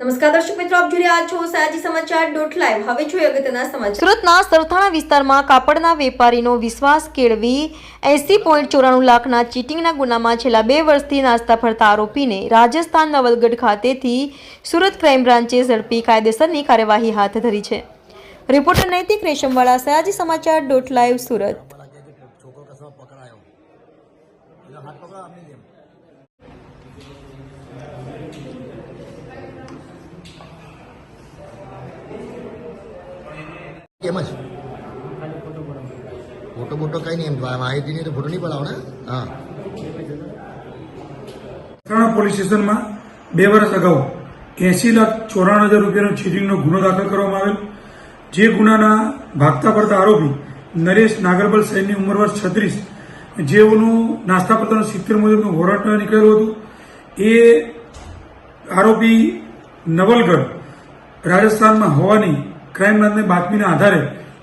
નમસ્કાર દર્શક મિત્રો આપ જોઈ રહ્યા છો સયાજી સમાચાર ડોટ લાઈવ. હવે જોઈએ અગત્યના સમાચાર. સુરતના સરથાણા વિસ્તારમાં કાપડના વેપારીનો વિશ્વાસ કેળવી એસી પોઈન્ટ ચોરાણું લાખના ચીટિંગના ગુનામાં છેલ્લા બે વર્ષથી નાસ્તા ફરતા આરોપીને રાજસ્થાન નવલગઢ ખાતેથી સુરત ક્રાઇમ બ્રાન્ચે ઝડપી કાયદેસરની કાર્યવાહી હાથ ધરી છે. રિપોર્ટર નૈતિક રેશમવાળા સયાજી સમાચાર ડોટ લાઈવ સુરત. કેમ જ? ફોટો ફોટો કઈ નહીં એમ માહિતી નહીં તો ફોટો નહીં પડાવો ને હા. ત્રણ પોલીસ સ્ટેશનમાં બે વર્ષ અગાઉ એસી લાખ ચોરાણું હજાર રૂપિયાનો ચીટિંગનો ગુનો દાખલ કરવામાં આવેલ. જે ગુનાના ભાગતા પડતા આરોપી નરેશ નાગરબલ સૈનની ઉંમર વર્ષ છત્રીસ. જેઓનું નાસ્તા પડતાનું સિત્તેર મુજબનું વોરંટ નીકળેલું હતું. એ આરોપી નવલગઢ રાજસ્થાનમાં હોવાની ક્રાઇમ બ્રાન્ચની બાતમીના આધારે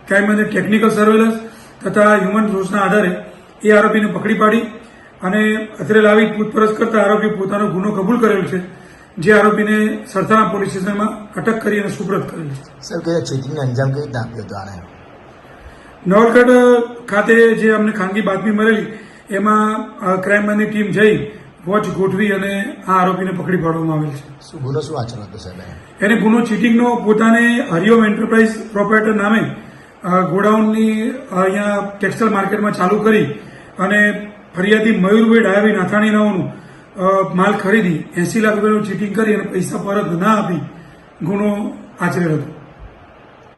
ક્રાઇમ બ્રાન્ચે ટેકનિકલ સર્વેલન્સ તથા હ્યુમન સોર્સના આધારે એ આરોપીને પકડી પાડી અને અત્રે લાવી પૂછપરછ કરતા આરોપી પોતાનો ગુનો કબૂલ કરેલ છે જે આરોપીને સરથાણા પોલીસ સ્ટેશનમાં અટક કરી અને સુપ્રત કરેલ છે. સર કયા ચીટિંગને અંજામ કઈ રીતે આપ્યો હતો આને? નવલગઢ ખાતે જે અમને ખાનગી બાતમી મળેલી એમાં ક્રાઇમ બ્રાન્ચની ટીમ જઈ વોચ ગોઠવી અને આ આરોપીને પકડી પાડવામાં આવેલ છે શું ગુનો શું આચરણ હતો સાહેબ એને? ગુનો ચીટિંગનો પોતાને હરિઓમ એન્ટરપ્રાઇઝ પ્રોપરેટર નામે ગોડાઉનની અહીંયા ટેક્સટાઇલ માર્કેટમાં ચાલુ કરી અને ફરિયાદી મયુરભાઈ ડાયાભાઈ નાથાણી નાઓનું માલ ખરીદી એસી લાખ રૂપિયાનું ચીટિંગ કરી અને પૈસા પરત ના આપી ગુનો આચરેલ હતો